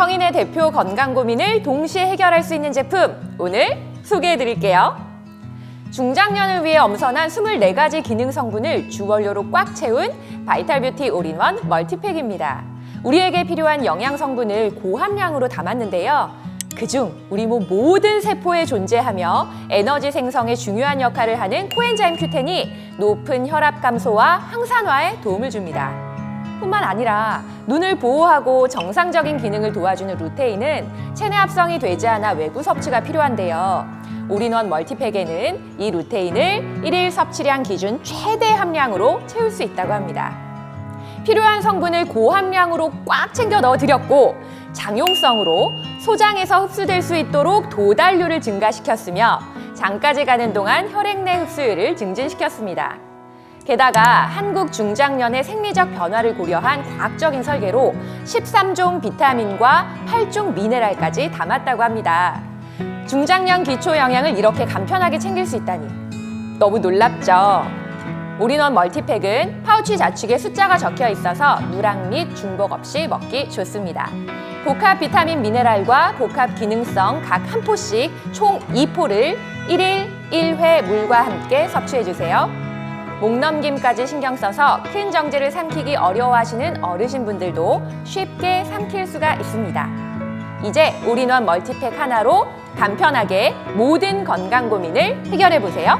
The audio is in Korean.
여러분의 대표 건강 고민을 동시에 해결할 수 있는 제품 오늘 소개해 드릴게요. 중장년을 위해 엄선한 24가지 기능 성분을 주원료로 꽉 채운 바이탈 뷰티 올인원 멀티팩입니다. 우리에게 필요한 영양 성분을 고함량으로 담았는데요. 그중 우리 몸 모든 세포에 존재하며 에너지 생성에 중요한 역할을 하는 코엔자임 Q10이 높은 혈압 감소와 항산화에 도움을 줍니다. 뿐만 아니라 눈을 보호하고 정상적인 기능을 도와주는 루테인은 체내 합성이 되지 않아 외부 섭취가 필요한데요. 올인원 멀티팩에는 이 루테인을 일일 섭취량 기준 최대 함량으로 채울 수 있다고 합니다. 필요한 성분을 고함량으로 꽉 챙겨 넣어드렸고 장용성으로 소장에서 흡수될 수 있도록 도달률을 증가시켰으며 장까지 가는 동안 혈액 내 흡수율을 증진시켰습니다. 게다가 한국 중장년의 생리적 변화를 고려한 과학적인 설계로 13종 비타민과 8종 미네랄까지 담았다고 합니다. 중장년 기초 영양을 이렇게 간편하게 챙길 수 있다니 너무 놀랍죠? 올인원 멀티팩은 파우치 좌측에 숫자가 적혀 있어서 누락 및 중복 없이 먹기 좋습니다. 복합 비타민 미네랄과 복합 기능성 각 한 포씩 총 2포를 1일 1회 물과 함께 섭취해 주세요. 목 넘김까지 신경 써서 큰 정제를 삼키기 어려워하시는 어르신분들도 쉽게 삼킬 수가 있습니다. 이제 올인원 멀티팩 하나로 간편하게 모든 건강 고민을 해결해 보세요.